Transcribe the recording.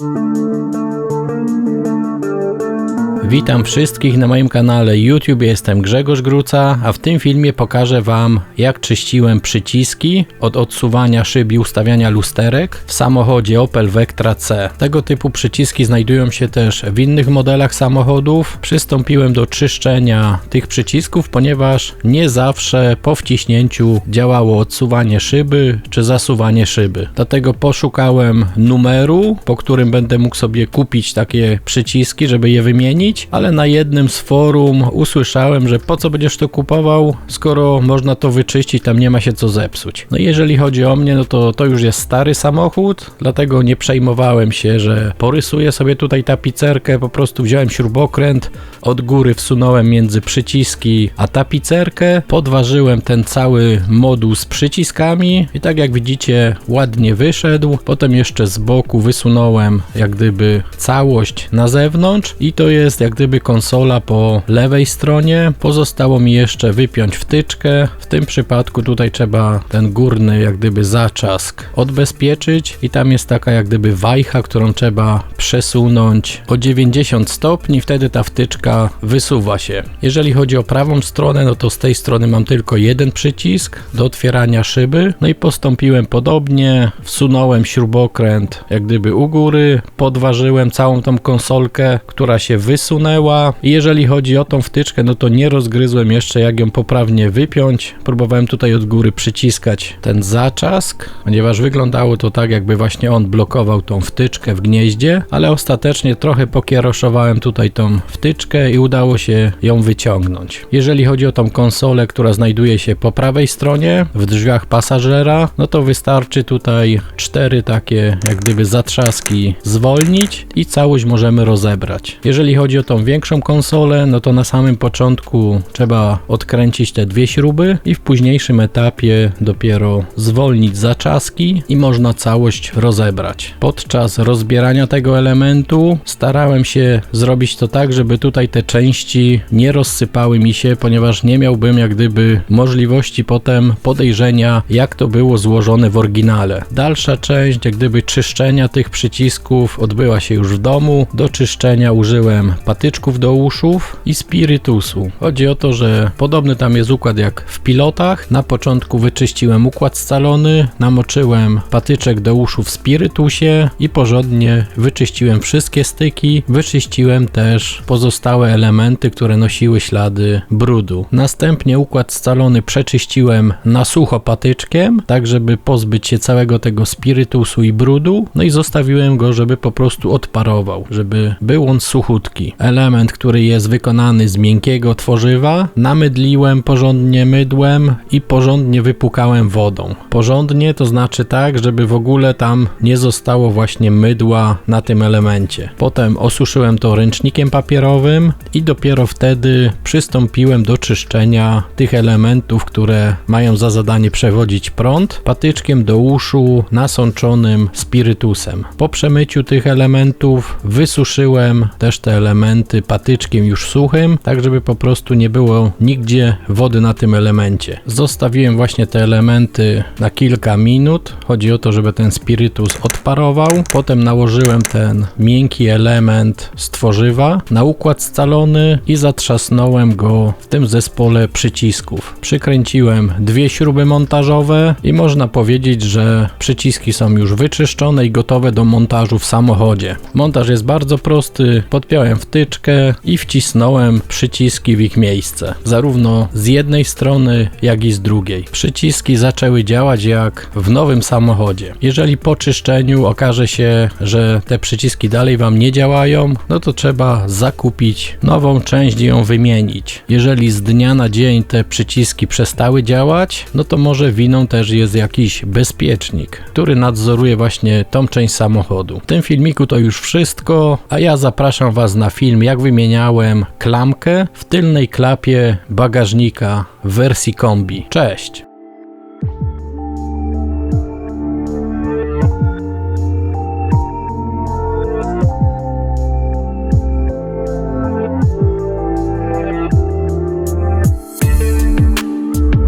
Música Witam wszystkich na moim kanale YouTube, jestem Grzegorz Gruca, a w tym filmie pokażę Wam jak czyściłem przyciski od odsuwania szyb i ustawiania lusterek w samochodzie Opel Vectra C. Tego typu przyciski znajdują się też w innych modelach samochodów. Przystąpiłem do czyszczenia tych przycisków, ponieważ nie zawsze po wciśnięciu działało odsuwanie szyby czy zasuwanie szyby. Dlatego poszukałem numeru, po którym będę mógł sobie kupić takie przyciski, żeby je wymienić ale na jednym z forum usłyszałem, że po co będziesz to kupował, skoro można to wyczyścić, tam nie ma się co zepsuć. No jeżeli chodzi o mnie, no to to już jest stary samochód, dlatego nie przejmowałem się, że porysuję sobie tutaj tapicerkę, po prostu wziąłem śrubokręt, od góry wsunąłem między przyciski a tapicerkę, podważyłem ten cały moduł z przyciskami i tak jak widzicie ładnie wyszedł, potem jeszcze z boku wysunąłem jak gdyby całość na zewnątrz i to jest jak jak gdyby konsola po lewej stronie. Pozostało mi jeszcze wypiąć wtyczkę. W tym przypadku tutaj trzeba ten górny jak gdyby zaczask odbezpieczyć i tam jest taka jak gdyby wajcha, którą trzeba przesunąć o 90 stopni, wtedy ta wtyczka wysuwa się. Jeżeli chodzi o prawą stronę, no to z tej strony mam tylko jeden przycisk do otwierania szyby. No i postąpiłem podobnie, wsunąłem śrubokręt jak gdyby u góry, podważyłem całą tą konsolkę, która się wysunęła usunęła. Jeżeli chodzi o tą wtyczkę, no to nie rozgryzłem jeszcze jak ją poprawnie wypiąć. Próbowałem tutaj od góry przyciskać ten zaczask, ponieważ wyglądało to tak jakby właśnie on blokował tą wtyczkę w gnieździe, ale ostatecznie trochę pokieroszowałem tutaj tą wtyczkę i udało się ją wyciągnąć. Jeżeli chodzi o tą konsolę, która znajduje się po prawej stronie w drzwiach pasażera, no to wystarczy tutaj cztery takie jak gdyby zatrzaski zwolnić i całość możemy rozebrać. Jeżeli chodzi o tą większą konsolę, no to na samym początku trzeba odkręcić te dwie śruby i w późniejszym etapie dopiero zwolnić zaczaski i można całość rozebrać. Podczas rozbierania tego elementu starałem się zrobić to tak, żeby tutaj te części nie rozsypały mi się, ponieważ nie miałbym jak gdyby możliwości potem podejrzenia, jak to było złożone w oryginale. Dalsza część, jak gdyby czyszczenia tych przycisków odbyła się już w domu. Do czyszczenia użyłem patyczków do uszów i spirytusu. Chodzi o to, że podobny tam jest układ jak w pilotach. Na początku wyczyściłem układ scalony, namoczyłem patyczek do uszu w spirytusie i porządnie wyczyściłem wszystkie styki. Wyczyściłem też pozostałe elementy, które nosiły ślady brudu. Następnie układ scalony przeczyściłem na sucho patyczkiem, tak żeby pozbyć się całego tego spirytusu i brudu. No i zostawiłem go, żeby po prostu odparował, żeby był on suchutki element, który jest wykonany z miękkiego tworzywa, namydliłem porządnie mydłem i porządnie wypukałem wodą. Porządnie to znaczy tak, żeby w ogóle tam nie zostało właśnie mydła na tym elemencie. Potem osuszyłem to ręcznikiem papierowym i dopiero wtedy przystąpiłem do czyszczenia tych elementów, które mają za zadanie przewodzić prąd patyczkiem do uszu nasączonym spirytusem. Po przemyciu tych elementów wysuszyłem też te elementy elementy patyczkiem już suchym, tak żeby po prostu nie było nigdzie wody na tym elemencie. Zostawiłem właśnie te elementy na kilka minut. Chodzi o to, żeby ten spirytus odparował. Potem nałożyłem ten miękki element z tworzywa na układ scalony i zatrzasnąłem go w tym zespole przycisków. Przykręciłem dwie śruby montażowe i można powiedzieć, że przyciski są już wyczyszczone i gotowe do montażu w samochodzie. Montaż jest bardzo prosty. Podpiąłem w wtyczkę i wcisnąłem przyciski w ich miejsce, zarówno z jednej strony, jak i z drugiej. Przyciski zaczęły działać jak w nowym samochodzie. Jeżeli po czyszczeniu okaże się, że te przyciski dalej Wam nie działają, no to trzeba zakupić nową część i ją wymienić. Jeżeli z dnia na dzień te przyciski przestały działać, no to może winą też jest jakiś bezpiecznik, który nadzoruje właśnie tą część samochodu. W tym filmiku to już wszystko, a ja zapraszam Was na film, jak wymieniałem klamkę w tylnej klapie bagażnika w wersji kombi. Cześć!